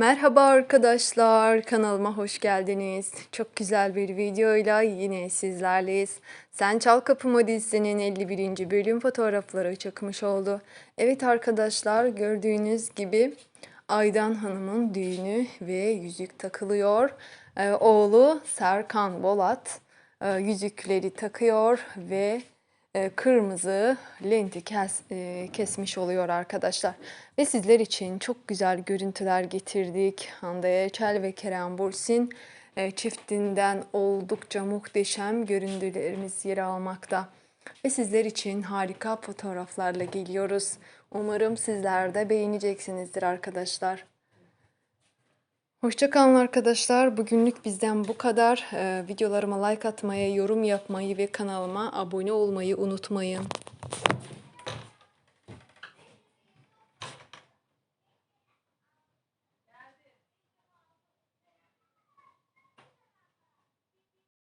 Merhaba arkadaşlar, kanalıma hoş geldiniz. Çok güzel bir videoyla yine sizlerleyiz. Sen Çal Kapımı dizisinin 51. bölüm fotoğrafları çıkmış oldu. Evet arkadaşlar, gördüğünüz gibi Aydan Hanım'ın düğünü ve yüzük takılıyor. Ee, oğlu Serkan Bolat e, yüzükleri takıyor ve kırmızı lenti kes, e, kesmiş oluyor arkadaşlar. Ve sizler için çok güzel görüntüler getirdik. Hande Erçel ve Kerem Bursin e, çiftinden oldukça muhteşem görüntülerimiz yer almakta. Ve sizler için harika fotoğraflarla geliyoruz. Umarım sizler de beğeneceksinizdir arkadaşlar. Hoşçakalın arkadaşlar. Bugünlük bizden bu kadar. Ee, videolarıma like atmayı, yorum yapmayı ve kanalıma abone olmayı unutmayın.